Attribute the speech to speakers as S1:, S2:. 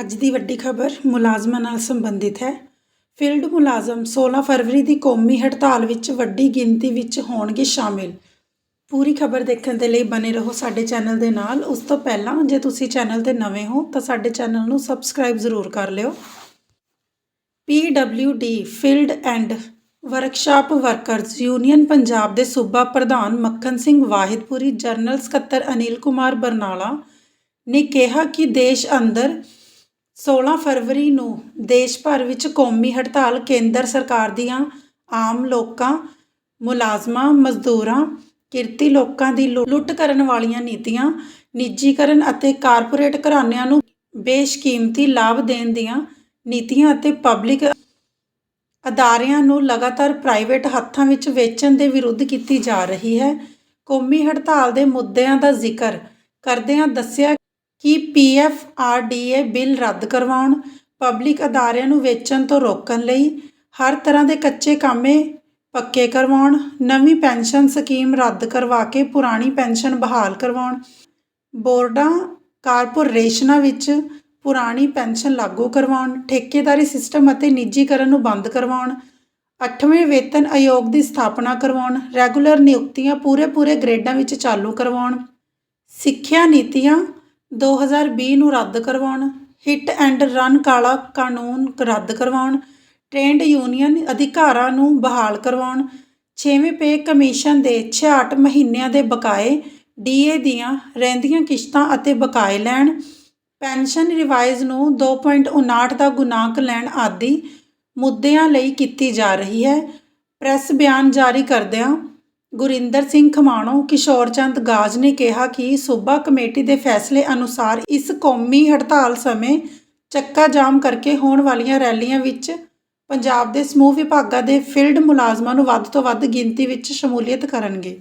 S1: ਅੱਜ ਦੀ ਵੱਡੀ ਖਬਰ ਮੁਲਾਜ਼ਮਾਂ ਨਾਲ ਸੰਬੰਧਿਤ ਹੈ। ਫੀਲਡ ਮੁਲਾਜ਼ਮ 16 ਫਰਵਰੀ ਦੀ ਕੌਮੀ ਹੜਤਾਲ ਵਿੱਚ ਵੱਡੀ ਗਿਣਤੀ ਵਿੱਚ ਹੋਣਗੇ ਸ਼ਾਮਿਲ। ਪੂਰੀ ਖਬਰ ਦੇਖਣ ਦੇ ਲਈ ਬਨੇ ਰਹੋ ਸਾਡੇ ਚੈਨਲ ਦੇ ਨਾਲ। ਉਸ ਤੋਂ ਪਹਿਲਾਂ ਜੇ ਤੁਸੀਂ ਚੈਨਲ ਤੇ ਨਵੇਂ ਹੋ ਤਾਂ ਸਾਡੇ ਚੈਨਲ ਨੂੰ ਸਬਸਕ੍ਰਾਈਬ ਜ਼ਰੂਰ ਕਰ ਲਿਓ। PWD field and workshop workers union Punjab ਦੇ ਸੂਬਾ ਪ੍ਰਧਾਨ ਮੱਖਣ ਸਿੰਘ ਵਾਹਿਦਪੁਰੀ, ਜਨਰਲ ਸਕੱਤਰ ਅਨਿਲ ਕੁਮਾਰ ਬਰਨਾਲਾ ਨੇ ਕਿਹਾ ਕਿ ਦੇਸ਼ ਅੰਦਰ 16 ਫਰਵਰੀ ਨੂੰ ਦੇਸ਼ ਭਰ ਵਿੱਚ ਕੌਮੀ ਹੜਤਾਲ ਕੇਂਦਰ ਸਰਕਾਰ ਦੀਆਂ ਆਮ ਲੋਕਾਂ, ਮੁਲਾਜ਼ਮਾਂ, ਮਜ਼ਦੂਰਾਂ, ਕਿਰਤੀ ਲੋਕਾਂ ਦੀ ਲੁ- ਲੁੱਟ ਕਰਨ ਵਾਲੀਆਂ ਨੀਤੀਆਂ, ਨਿੱਜੀਕਰਨ ਅਤੇ ਕਾਰਪੋਰੇਟ ਘਰਾਣਿਆਂ ਨੂੰ ਬੇਸ਼ਕੀਮਤੀ ਲਾਭ ਦੇਣ ਦੀਆਂ ਨੀਤੀਆਂ ਅਤੇ ਪਬਲਿਕ ਅਦਾਰਿਆਂ ਨੂੰ ਲਗਾਤਾਰ ਪ੍ਰਾਈਵੇਟ ਹੱਥਾਂ ਵਿੱਚ ਵੇਚਣ ਦੇ ਵਿਰੁੱਧ ਕੀਤੀ ਜਾ ਰਹੀ ਹੈ। ਕੌਮੀ ਹੜਤਾਲ ਦੇ ਮੁੱਦਿਆਂ ਦਾ ਜ਼ਿਕਰ ਕਰਦਿਆਂ ਦੱਸਿਆ ਕੀ P F R D A bill ਰੱਦ ਕਰਵਾਉਣ, ਪਬਲਿਕ ਅਦਾਰਿਆਂ ਨੂੰ ਵੇਚਣ ਤੋਂ ਰੋਕਣ ਲਈ ਹਰ ਤਰ੍ਹਾਂ ਦੇ ਕੱਚੇ ਕਾਮੇ ਪੱਕੇ ਕਰਵਾਉਣ, ਨਵੀਂ ਪੈਨਸ਼ਨ ਸਕੀਮ ਰੱਦ ਕਰਵਾ ਕੇ ਪੁਰਾਣੀ ਪੈਨਸ਼ਨ ਬਹਾਲ ਕਰਵਾਉਣ। ਬੋਰਡਾਂ, ਕਾਰਪੋਰੇਸ਼ਨਾਂ ਵਿੱਚ ਪੁਰਾਣੀ ਪੈਨਸ਼ਨ ਲਾਗੂ ਕਰਵਾਉਣ, ਠੇਕੇਦਾਰੀ ਸਿਸਟਮ ਅਤੇ ਨਿੱਜੀਕਰਨ ਨੂੰ ਬੰਦ ਕਰਵਾਉਣ, ਅੱਠਵੇਂ ਵੇਤਨ ਆਯੋਗ ਦੀ ਸਥਾਪਨਾ ਕਰਵਾਉਣ, ਰੈਗੂਲਰ ਨਿਯੁਕਤੀਆਂ ਪੂਰੇ ਪੂਰੇ ਗ੍ਰੇਡਾਂ ਵਿੱਚ ਚਾਲੂ ਕਰਵਾਉਣ, ਸਿੱਖਿਆ ਨੀਤੀਆਂ 2020 ਨੂੰ ਰੱਦ ਕਰਵਾਉਣ, ਹਿੱਟ ਐਂਡ ਰਨ ਕਾਲਾ ਕਾਨੂੰਨ ਰੱਦ ਕਰਵਾਉਣ, ਟ੍ਰੇਡ ਯੂਨੀਅਨ ਅਧਿਕਾਰਾਂ ਨੂੰ ਬਹਾਲ ਕਰਵਾਉਣ, ਛੇਵੇਂ ਪੇ ਕਮਿਸ਼ਨ ਦੇ 66 ਮਹੀਨਿਆਂ ਦੇ ਬਕਾਏ ਡੀਏ ਦੀਆਂ ਰਹਿੰਦੀਆਂ ਕਿਸ਼ਤਾਂ ਅਤੇ ਬਕਾਏ ਲੈਣ, ਪੈਨਸ਼ਨ ਰਿਵਾਈਜ਼ ਨੂੰ 2.59 ਦਾ ਗੁਨਾਂਕ ਲੈਣ ਆਦਿ ਮੁੱਦਿਆਂ ਲਈ ਕੀਤੀ ਜਾ ਰਹੀ ਹੈ। ਪ੍ਰੈਸ ਬਿਆਨ ਜਾਰੀ ਕਰਦਿਆਂ ਗੁਰਿੰਦਰ ਸਿੰਘ ਖਮਾਣੋ, ਕਿਸ਼ੋਰ ਚੰਦ ਗਾਜ ਨੇ ਕਿਹਾ ਕਿ ਸੂਬਾ ਕਮੇਟੀ ਦੇ ਫੈਸਲੇ ਅਨੁਸਾਰ ਇਸ ਕੌਮੀ ਹੜਤਾਲ ਸਮੇਂ ਚੱਕਾ ਜਾਮ ਕਰਕੇ ਹੋਣ ਵਾਲੀਆਂ ਰੈਲੀਆਂ ਵਿੱਚ ਪੰਜਾਬ ਦੇ ਸਮੂਹ ਵਿਭਾਗਾਂ ਦੇ ਫੀਲਡ ਮੁਲਾਜ਼ਮਾਂ ਨੂੰ ਵੱਧ ਤੋਂ ਵੱਧ ਗਿਣਤੀ ਵਿੱਚ ਸ਼ਮੂਲੀਅਤ ਕਰਨਗੇ।